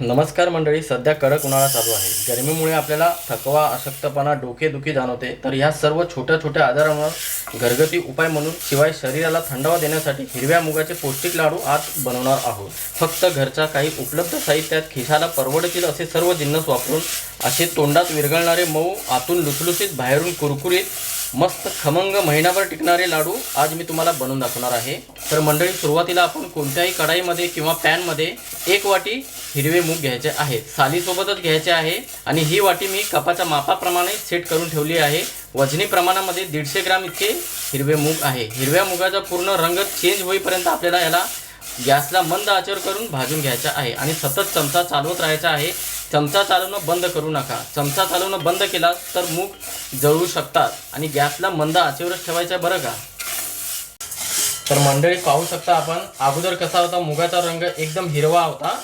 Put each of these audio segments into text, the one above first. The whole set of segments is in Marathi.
नमस्कार मंडळी सध्या कडक उन्हाळा चालू आहे. गरमीमुळे आपल्याला थकवा अशक्तपणा डोकेदुखी जाणवते. तर ह्या सर्व छोट्या छोट्या आजारांवर घरगती उपाय म्हणून शिवाय शरीराला थंडावा देण्यासाठी हिरव्या मुगाचे पौष्टिक लाडू आज बनवणार आहोत. फक्त घरच्या काही उपलब्ध साहित्यात खिशाला परवडतील असे सर्व जिन्नस वापरून असे तोंडात विरघळणारे मऊ आतून लुसलुसीत बाहेरून कुरकुरीत मस्त खमंग महिनाभर टिकणारे लाडू आज मी तुम्हाला बनवून दाखवणार आहे. तर मंडळी सुरुवातीला आपण कोणत्याही कढाईमध्ये किंवा पॅनमध्ये एक वाटी हिरवे मूग घ्यायचे आहेत. सालीसोबतच घ्यायचे आहे आणि ही वाटी मी कपाच्या मापाप्रमाणे सेट करून ठेवली आहे. वजनी प्रमाणामध्ये दीडशे ग्राम इतके हिरवे मूग आहे. हिरव्या मुगाचा पूर्ण रंग चेंज होईपर्यंत आपल्याला याला गॅसला मंद आचर करून भाजून घ्यायचा आहे आणि सतत चमचा चालवत राहायचा आहे. चमचा चालवणं बंद करू नका. चमचा चालवणं बंद केला तर मूग जळू शकतात आणि गॅसला मंद आचेवरच ठेवायचं आहे बरं का? तर मंडळी पाहू शकता आपण अगोदर कसा होता मुगाचा रंग एकदम हिरवा होता.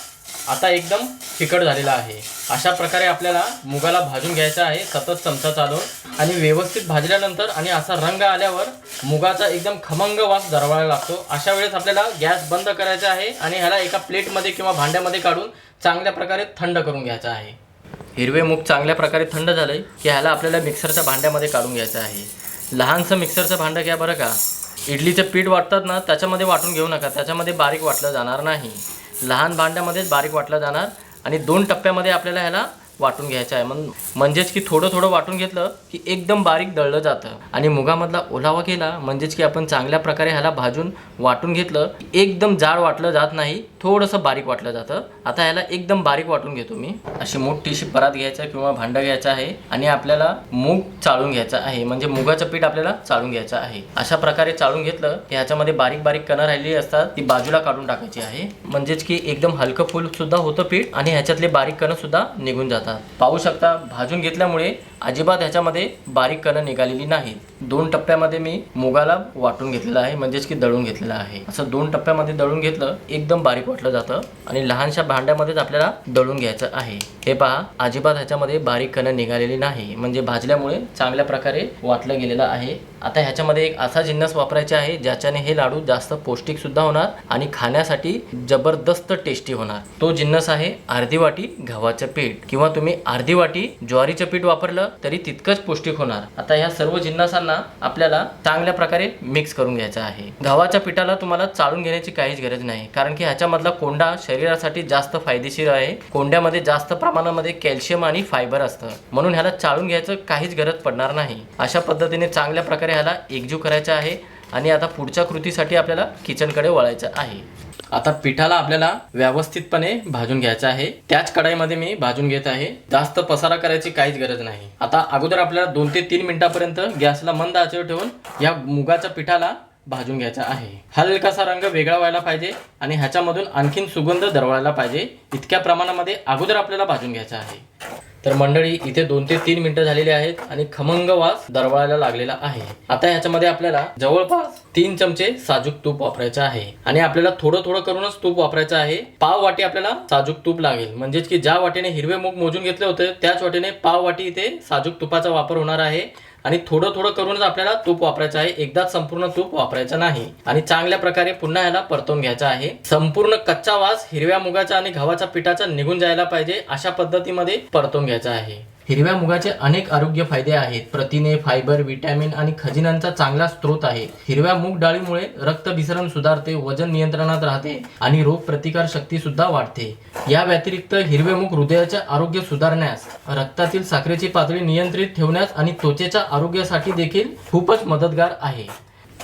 आता एकदम फिकट झालेला आहे. अशा प्रकारे आपल्याला मुगाला भाजून घ्यायचा आहे सतत चमचा चालवून आणि व्यवस्थित भाजल्यानंतर आणि असा रंग आल्यावर मुगाचा एकदम खमंग वास दरवायला लागतो. अशा वेळेस आपल्याला गॅस बंद करायचा आहे आणि ह्याला एका प्लेटमध्ये किंवा भांड्यामध्ये काढून चांगल्या प्रकारे थंड करून घ्यायचा आहे. हिरवे मूग चांगल्या प्रकारे थंड झाले की ह्याला आपल्याला मिक्सरच्या भांड्यामध्ये काढून घ्यायचं आहे. लहानसं मिक्सरचं भांडं घ्या बरं का. इडलीचं पीठ वाटतात ना त्याच्यामध्ये वाटून घेऊ नका. त्याच्यामध्ये बारीक वाटलं जाणार नाही. लहान भांड्यामध्येच बारीक वाटलं जाणार आणि दोन टप्प्यामध्ये आपल्याला ह्याला वाटून घ्यायचं आहे. मग म्हणजेच की थोडं थोडं वाटून घेतलं की एकदम बारीक दळलं जातं. आणि मुगामधला ओलावा केला म्हणजेच की आपण चांगल्या प्रकारे ह्याला भाजून वाटून घेतलं एकदम जाड वाटलं जात नाही. थोडंसं बारीक वाटलं जातं. आता ह्याला एकदम बारीक वाटून घेतो मी. अशी मोठीशी परात घ्यायचा किंवा भांडं घ्यायचं आहे आणि आपल्याला मूग चाळून घ्यायचं आहे. म्हणजे मुगाचं पीठ आपल्याला चाळून घ्यायचं आहे. अशा प्रकारे चाळून घेतलं की ह्याच्यामध्ये बारीक बारीक कणं राहिलेली असतात ती बाजूला काढून टाकायची आहे. म्हणजेच की एकदम हलकं फुल सुद्धा होतं पीठ आणि ह्याच्यातले बारीक कणं सुद्धा निघून जातात. पाहू शकता भाजून घेतल्यामुळे अजिबात ह्याच्यामध्ये बारीक कणं निघालेली नाहीत. दोन टप्प्यामध्ये मी मुगाला वाटून घेतलेलं आहे म्हणजेच की दळून घेतलेलं आहे. असं दोन टप्प्यामध्ये दळून घेतलं एकदम बारीक वाटलं जातं आणि लहानशा भांड्यामध्येच आपल्याला दळून घ्यायचं आहे. हे पहा अजिबात ह्याच्यामध्ये बारीक कणं निघालेली नाही. म्हणजे भाजल्यामुळे चांगल्या प्रकारे वाटलं गेलेलं आहे. आता ह्याच्यामध्ये एक असा जिन्नस वापरायचा आहे ज्याच्याने हे लाडू जास्त पौष्टिक सुद्धा होणार आणि खाण्यासाठी जबरदस्त टेस्टी होणार. तो जिन्नस आहे अर्धी वाटी गव्हाचं पीठ. किंवा तुम्ही अर्धी वाटी ज्वारीचं पीठ वापरलं तरी तितकंच पौष्टिक होणार. आता ह्या सर्व जिन्नसांना आपल्याला चांगल्या प्रकारे मिक्स करून घ्यायचं आहे. गव्हाच्या पिठाला तुम्हाला चाळून घेण्याची काहीच गरज नाही. कारण की ह्याच्यामधला कोंडा शरीरासाठी जास्त फायदेशीर आहे. कोंड्यामध्ये जास्त प्रमाणामध्ये कॅल्शियम आणि फायबर असतं. म्हणून ह्याला चाळून घ्यायचं काहीच गरज पडणार नाही. अशा पद्धतीने चांगल्या प्रकारे ह्याला एकजीव करायचा आहे आणि आता पुढच्या कृतीसाठी आपल्याला किचनकडे वळायचं आहे. आता पिठाला आपल्याला व्यवस्थितपणे भाजून घ्यायचं आहे. त्याच कढाईमध्ये मी भाजून घेत आहे. जास्त पसारा करायची काहीच गरज नाही. आता अगोदर आपल्याला दोन ते तीन मिनिटापर्यंत गॅसला मंद आचेवर ठेवून या मुगाच्या पिठाला भाजून घ्यायचा आहे. हलकासा रंग वेगळा व्हायला पाहिजे आणि ह्याच्यामधून आणखीन सुगंध दरवळायला पाहिजे. इतक्या प्रमाणामध्ये अगोदर आपल्याला भाजून घ्यायचा आहे. तर मंडळी इथे दोन ते तीन मिनिटं झालेली आहेत आणि खमंग वास दरवळायला लागलेला आहे. आता ह्याच्यामध्ये आपल्याला जवळपास तीन चमचे साजूक तूप वापरायचं आहे. आणि आपल्याला थोडं थोडं करूनच तूप वापरायचं आहे. पाव वाटी आपल्याला साजूक तूप लागेल. म्हणजेच की ज्या वाटीने हिरवे मूग मोजून घेतले होते त्याच वाटीने पाव वाटी इथे साजूक तुपाचा वापर होणार आहे. आणि थोडं थोडं करूनच आपल्याला तूप वापरायचं आहे. एकदाच संपूर्ण तूप वापरायचं नाही. आणि चांगल्या प्रकारे पुन्हा याला परतवून घ्यायचा आहे. संपूर्ण कच्चा वास हिरव्या मुगाचा आणि गव्हाच्या पिठाचा निघून जायला पाहिजे अशा पद्धतीमध्ये परतवून घ्यायचा आहे. हिरव्या मुगाचे अनेक आरोग्य फायदे आहेत. प्रथिने फायबर विटॅमिन आणि खजिनांचा चांगला स्रोत आहे. हिरव्या मूग डाळीमुळे रक्तभिसरण सुधारते वजन नियंत्रणात राहते आणि रोग प्रतिकार शक्ती सुद्धा वाढते. या व्यतिरिक्त हिरवे मूग हृदयाचे आरोग्य सुधारण्यास रक्तातील साखरेची पातळी नियंत्रित ठेवण्यास आणि त्वचेच्या आरोग्यासाठी देखील खूपच मदतगार आहे.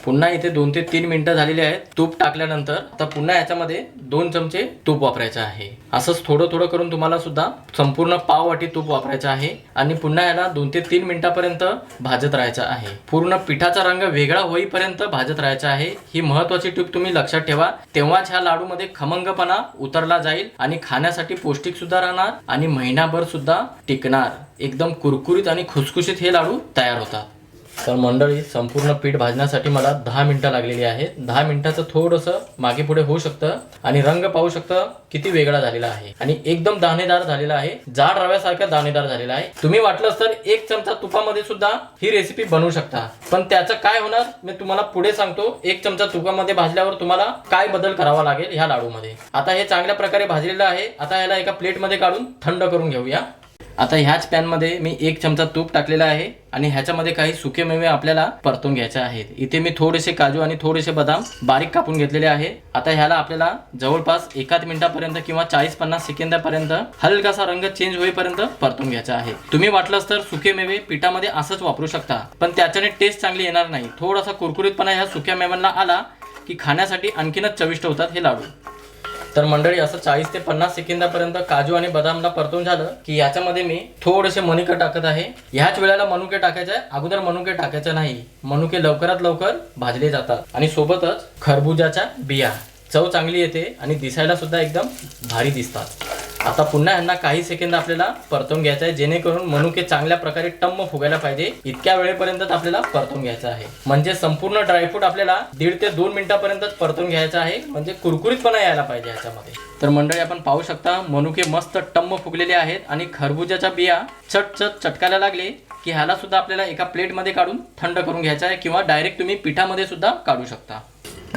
पुन्हा इथे दोन ते तीन मिनिटं झालेली आहेत. तूप टाकल्यानंतर आता पुन्हा याच्यामध्ये दोन चमचे तूप वापरायचं आहे. असंच थोडं थोडं करून तुम्हाला सुद्धा संपूर्ण पाव वाटी तूप वापरायचं आहे. आणि पुन्हा याला दोन ते तीन मिनिटापर्यंत भाजत राहायचं आहे. पूर्ण पिठाचा रंग वेगळा होईपर्यंत भाजत राहायचं आहे. ही महत्वाची टीप तुम्ही लक्षात ठेवा. तेव्हाच ह्या लाडूमध्ये खमंगपणा उतरला जाईल आणि खाण्यासाठी पौष्टिक सुद्धा राहणार आणि महिनाभर सुद्धा टिकणार. एकदम कुरकुरीत आणि खुसखुशीत हे लाडू तयार होतात. तर मंडळी संपूर्ण पीठ भाजण्यासाठी मला दहा मिनिटं लागलेली आहेत. दहा मिनिटाचं थोडंसं मागे पुढे होऊ शकतं आणि रंग पाहू शकतं किती वेगळा झालेला आहे. आणि एकदम दाणेदार झालेला आहे. जाड रव्यासारखा दाणेदार झालेला आहे. तुम्ही वाटलंच तर एक चमचा तुपामध्ये सुद्धा ही रेसिपी बनवू शकता. पण त्याचं काय होणार मी तुम्हाला पुढे सांगतो. एक चमचा तुपामध्ये भाजल्यावर तुम्हाला काय बदल करावा लागेल ह्या लाडूमध्ये. आता हे चांगल्या प्रकारे भाजलेलं आहे. आता याला एका प्लेटमध्ये काढून थंड करून घेऊया. आता ह्याच पॅनमध्ये मी एक चमचा तूप टाकलेला आहे आणि ह्याच्यामध्ये काही सुके मेवे आपल्याला परतून घ्यायचे आहेत. इथे मी थोडेसे काजू आणि थोडेसे बदाम बारीक कापून घेतलेले आहे. आता ह्याला आपल्याला जवळपास एकाच मिनिटापर्यंत किंवा चाळीस पन्नास सेकंदापर्यंत हलकासा रंग चेंज होईपर्यंत परतून घ्यायचा आहे. तुम्ही वाटलंच तर सुके मेवे पिठामध्ये असंच वापरू शकता पण त्याच्याने टेस्ट चांगली येणार नाही. थोडासा कुरकुरीतपणा ह्या सुक्या मेव्यांना आला की खाण्यासाठी आणखीनच चविष्ट होतात हे लाडू. तर मंडळी असं चाळीस ते पन्नास सेकंदापर्यंत काजू आणि बदामला परतून झालं की याच्यामध्ये मी थोडेसे मनुके टाकत आहे. ह्याच वेळेला मनुके टाकायचे आहे. अगोदर मनुके टाकायचे नाही. मनुके लवकरात लवकर भाजले जातात. आणि सोबतच खरबुजाच्या बिया. चव चांगली येते आणि दिसायला सुद्धा एकदम भारी दिसतात. आता पुन्हा यांना काही सेकंद आपल्याला परतून घ्यायचं आहे. जेणेकरून मनुके चांगल्या प्रकारे टम्म फुगायला पाहिजे. इतक्या वेळेपर्यंत आपल्याला परतून घ्यायचं आहे. म्हणजे संपूर्ण ड्रायफ्रूट आपल्याला दीड ते दोन मिनिटापर्यंतच परतून घ्यायचं आहे. म्हणजे कुरकुरीतपणा यायला पाहिजे ह्याच्यामध्ये तर मंडळी आपण पाहू शकता मनुके मस्त टम्म फुगलेले आहेत आणि खरबुजाच्या बिया चट चट चटकायला लागले की ह्याला सुद्धा आपल्याला एका प्लेटमध्ये काढून थंड करून घ्यायचं आहे किंवा डायरेक्ट तुम्ही पिठामध्ये सुद्धा काढू शकता.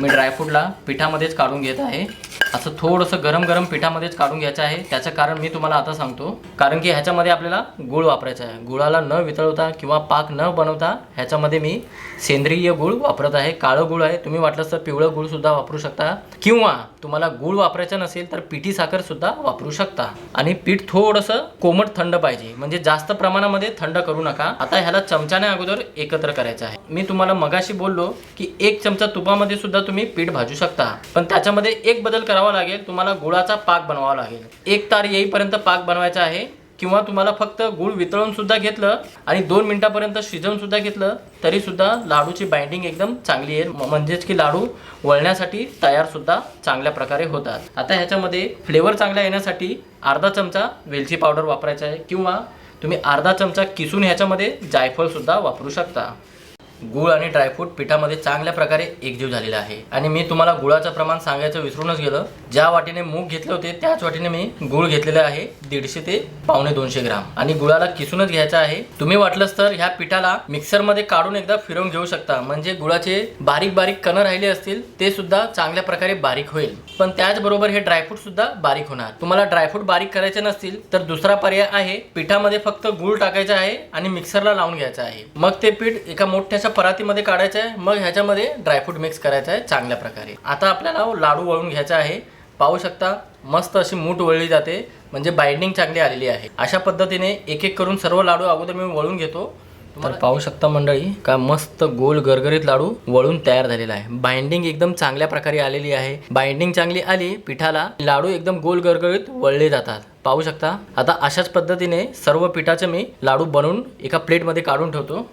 मी ड्रायफ्रूटला पिठामध्येच काढून घेत आहे. असं थोडंसं गरम गरम पिठामध्येच काढून घ्यायचं आहे. त्याचं कारण मी तुम्हाला आता सांगतो. कारण की ह्याच्यामध्ये आपल्याला गुळ वापरायचा आहे. गुळाला न वितळवता किंवा पाक न बनवता ह्याच्यामध्ये मी सेंद्रिय गुळ वापरत आहे. काळं गुळ आहे. तुम्ही वाटलंच तर पिवळं गुळ सुद्धा वापरू शकता. किंवा तुम्हाला गुळ वापरायचं नसेल तर पिठी साखर सुद्धा वापरू शकता. आणि पीठ थोडंसं कोमट थंड पाहिजे. म्हणजे जास्त प्रमाणामध्ये थंड करू नका. आता ह्याला चमच्याने अगोदर एकत्र करायचं आहे. मी तुम्हाला मगाशी बोललो की एक चमचा तुपामध्ये सुद्धा तुम्ही पीठ भाजू शकता. पण त्याच्यामध्ये एक बदल करावा लागेल तुम्हाला गुळाचा पाक बनवावा लागेल. एक तार येईपर्यंत पाक बनवायचा आहे किंवा तुम्हाला फक्त गुळ वितळून सुद्धा घेतलं आणि दोन मिनिटापर्यंत शिजवून सुद्धा घेतलं तरी सुद्धा लाडूची बाइंडिंग एकदम चांगली आहे. म्हणजेच की लाडू वळण्यासाठी तयार सुद्धा चांगल्या प्रकारे होतात. आता ह्याच्यामध्ये फ्लेवर चांगला येण्यासाठी अर्धा चमचा वेलची पावडर वापरायचा आहे किंवा तुम्ही अर्धा चमचा किसून ह्याच्यामध्ये जायफळ सुद्धा वापरू शकता. गुळ आणि ड्रायफ्रूट पिठामध्ये चांगल्या प्रकारे एकजीव झालेला आहे. आणि मी तुम्हाला गुळाचं प्रमाण सांगायचं विसरूनच गेलं. ज्या वाटीने मूग घेतले होते त्याच वाटीने मी गुळ घेतलेले आहे दीडशे ते पावणे दोनशे ग्राम. आणि गुळाला किसूनच घ्यायचा आहे. तुम्ही वाटलंच तर ह्या पिठाला मिक्सरमध्ये काढून एकदा फिरवून घेऊ शकता. म्हणजे गुळाचे बारीक बारीक कण राहिले असतील ते सुद्धा चांगल्या प्रकारे बारीक होईल. पण त्याचबरोबर हे ड्रायफ्रूट सुद्धा बारीक होणार. तुम्हाला ड्रायफ्रूट बारीक करायचे नसतील तर दुसरा पर्याय आहे पिठामध्ये फक्त गुळ टाकायचा आहे आणि मिक्सरला लावून घ्यायचं आहे. मग ते पीठ एका मोठ्या मोठ्याशा परातीमध्ये काढायचं आहे. मग ह्याच्यामध्ये ड्रायफ्रूट मिक्स करायचं आहे चांगल्या प्रकारे. आता आपल्याला हो लाडू वळून घ्यायचा आहे. पाहू शकता मस्त अशी मूठ वळली जाते. म्हणजे बाइंडिंग चांगली आलेली आहे. अशा पद्धतीने एक एक करून सर्व लाडू अगोदर मी वळून घेतो. तुम्हाला पाहू शकता मंडळी का मस्त गोल गरगरीत लाडू वळून तयार झालेला आहे. बाइंडिंग एकदम चांगल्या प्रकारे आलेली आहे. बाइंडिंग चांगली आली पिठाला लाडू एकदम गोल गरगरीत वळले जातात. पाहू शकता आता अशाच पद्धतीने सर्व पिठाचे मी लाडू बनवून एका प्लेटमध्ये काढून ठेवतो.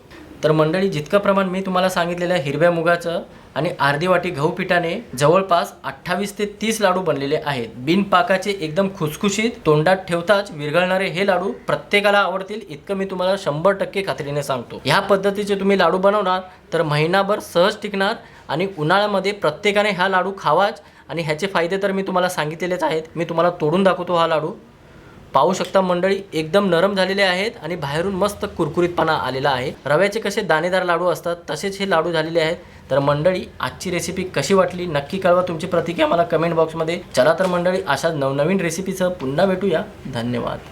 तर मंडळी जितकं प्रमाण मी तुम्हाला सांगितलेलं आहे हिरव्या मुगाचं आणि अर्धी वाटी गहू पिठाने जवळपास अठ्ठावीस ते तीस लाडू बनलेले आहेत. बिनपाकाचे एकदम खुसखुशीत तोंडात ठेवताच विरघळणारे हे लाडू प्रत्येकाला आवडतील इतकं मी तुम्हाला शंभर टक्के खात्रीने सांगतो. ह्या पद्धतीचे तुम्ही लाडू बनवणार तर महिनाभर सहज टिकणार आणि उन्हाळ्यामध्ये प्रत्येकाने हा लाडू खावाच. आणि ह्याचे फायदे तर मी तुम्हाला सांगितलेलेच आहेत. मी तुम्हाला तोडून दाखवतो हा लाडू. पाहू शकता मंडळी एकदम नरम झालेले आहेत आणि बाहेरून मस्त कुरकुरीतपणा आलेला आहे. रव्याचे कसे दाणेदार लाडू असतात तसेच हे लाडू झालेले आहेत. तर मंडळी आजची रेसिपी कशी वाटली नक्की कळवा तुमची प्रतिक्रिया मला कमेंट बॉक्समध्ये चला तर मंडळी अशा नवनवीन रेसिपीचं पुन्हा भेटूया. धन्यवाद.